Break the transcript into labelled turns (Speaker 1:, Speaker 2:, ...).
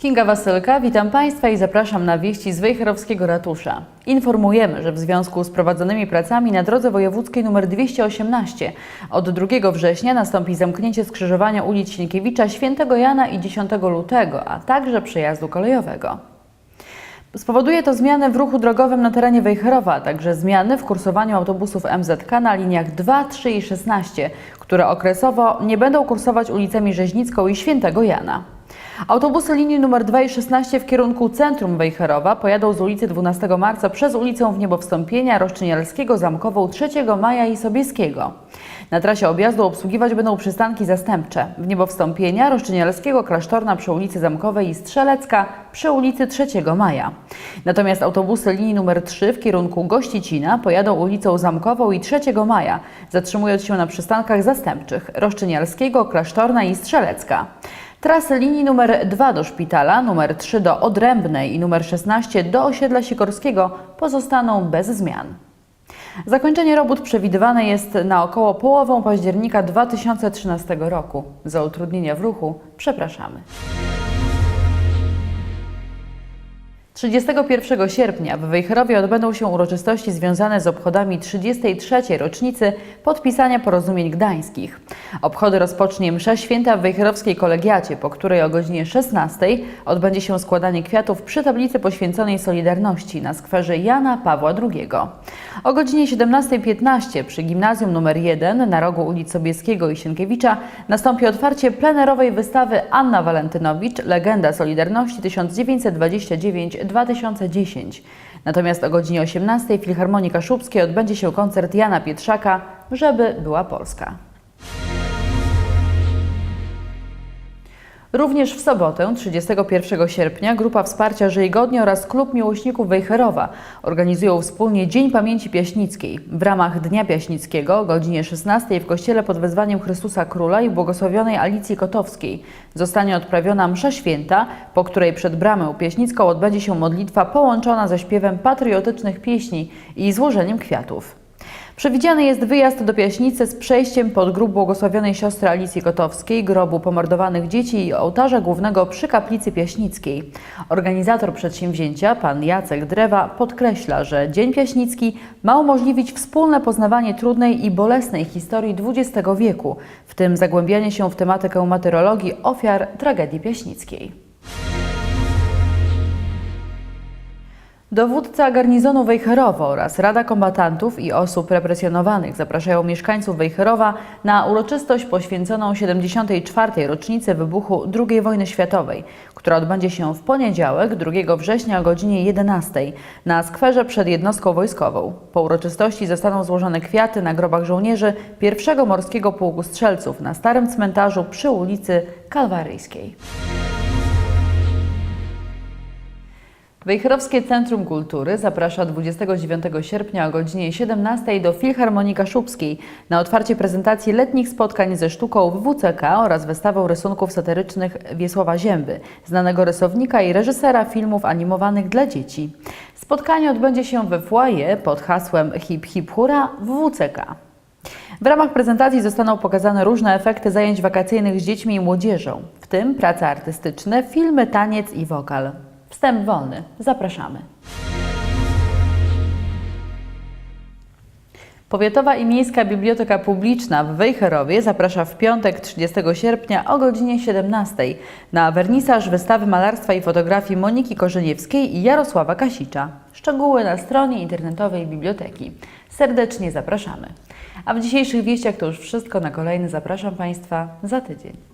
Speaker 1: Kinga Wasylka, witam Państwa i zapraszam na wieści z Wejherowskiego Ratusza. Informujemy, że w związku z prowadzonymi pracami na drodze wojewódzkiej nr 218 od 2 września nastąpi zamknięcie skrzyżowania ulic Sienkiewicza, Świętego Jana i 10 lutego, a także przejazdu kolejowego. Spowoduje to zmiany w ruchu drogowym na terenie Wejherowa, a także zmiany w kursowaniu autobusów MZK na liniach 2, 3 i 16, które okresowo nie będą kursować ulicami Rzeźnicką i Świętego Jana. Autobusy linii nr 2 i 16 w kierunku centrum Wejherowa pojadą z ulicy 12 marca przez ulicę w Roszczynialskiego, Zamkową, 3 Maja i Sobieskiego. Na trasie objazdu obsługiwać będą przystanki zastępcze w Niebowstąpienia, Roszczynialskiego, Klasztorna przy ulicy Zamkowej i Strzelecka przy ulicy 3 Maja. Natomiast autobusy linii nr 3 w kierunku Gościcina pojadą ulicą Zamkową i 3 Maja, zatrzymując się na przystankach zastępczych Roszczynialskiego, Klasztorna i Strzelecka. Trasy linii numer 2 do szpitala, numer 3 do Odrębnej i numer 16 do osiedla Sikorskiego pozostaną bez zmian. Zakończenie robót przewidywane jest na około połowę października 2013 roku. Za utrudnienia w ruchu przepraszamy. 31 sierpnia w Wejherowie odbędą się uroczystości związane z obchodami 33. rocznicy podpisania porozumień gdańskich. Obchody rozpocznie msza święta w Wejherowskiej Kolegiacie, po której o godzinie 16 odbędzie się składanie kwiatów przy tablicy poświęconej Solidarności na skwerze Jana Pawła II. O godzinie 17.15 przy Gimnazjum nr 1 na rogu ulic Sobieskiego i Sienkiewicza nastąpi otwarcie plenerowej wystawy Anna Walentynowicz Legenda Solidarności 1929-2010. Natomiast o godzinie 18 w Filharmonii Kaszubskiej odbędzie się koncert Jana Pietrzaka Żeby była Polska. Również w sobotę, 31 sierpnia, Grupa Wsparcia Żyj Godnie oraz Klub Miłośników Wejherowa organizują wspólnie Dzień Pamięci Piaśnickiej. W ramach Dnia Piaśnickiego o godzinie 16 w kościele pod wezwaniem Chrystusa Króla i błogosławionej Alicji Kotowskiej zostanie odprawiona msza święta, po której przed bramę Piaśnicką odbędzie się modlitwa połączona ze śpiewem patriotycznych pieśni i złożeniem kwiatów. Przewidziany jest wyjazd do Piaśnicy z przejściem pod grób błogosławionej siostry Alicji Kotowskiej, grobu pomordowanych dzieci i ołtarza głównego przy kaplicy Piaśnickiej. Organizator przedsięwzięcia, pan Jacek Drewa, podkreśla, że Dzień Piaśnicki ma umożliwić wspólne poznawanie trudnej i bolesnej historii XX wieku, w tym zagłębianie się w tematykę martyrologii ofiar tragedii piaśnickiej. Dowódca garnizonu Wejherowo oraz Rada Kombatantów i Osób Represjonowanych zapraszają mieszkańców Wejherowa na uroczystość poświęconą 74. rocznicy wybuchu II wojny światowej, która odbędzie się w poniedziałek 2 września o godzinie 11 na skwerze przed jednostką wojskową. Po uroczystości zostaną złożone kwiaty na grobach żołnierzy 1 Morskiego Pułku Strzelców na Starym Cmentarzu przy ulicy Kalwaryjskiej. Wejherowskie Centrum Kultury zaprasza 29 sierpnia o godzinie 17 do Filharmonii Kaszubskiej na otwarcie prezentacji letnich spotkań ze sztuką w WCK oraz wystawą rysunków satyrycznych Wiesława Zięby, znanego rysownika i reżysera filmów animowanych dla dzieci. Spotkanie odbędzie się we foyer pod hasłem Hip Hip Hura w WCK. W ramach prezentacji zostaną pokazane różne efekty zajęć wakacyjnych z dziećmi i młodzieżą, w tym prace artystyczne, filmy, taniec i wokal. Wstęp wolny. Zapraszamy. Powiatowa i Miejska Biblioteka Publiczna w Wejherowie zaprasza w piątek 30 sierpnia o godzinie 17 na wernisaż wystawy malarstwa i fotografii Moniki Korzeniewskiej i Jarosława Kasicza. Szczegóły na stronie internetowej biblioteki. Serdecznie zapraszamy. A w dzisiejszych wieściach to już wszystko. Na kolejny zapraszam Państwa za tydzień.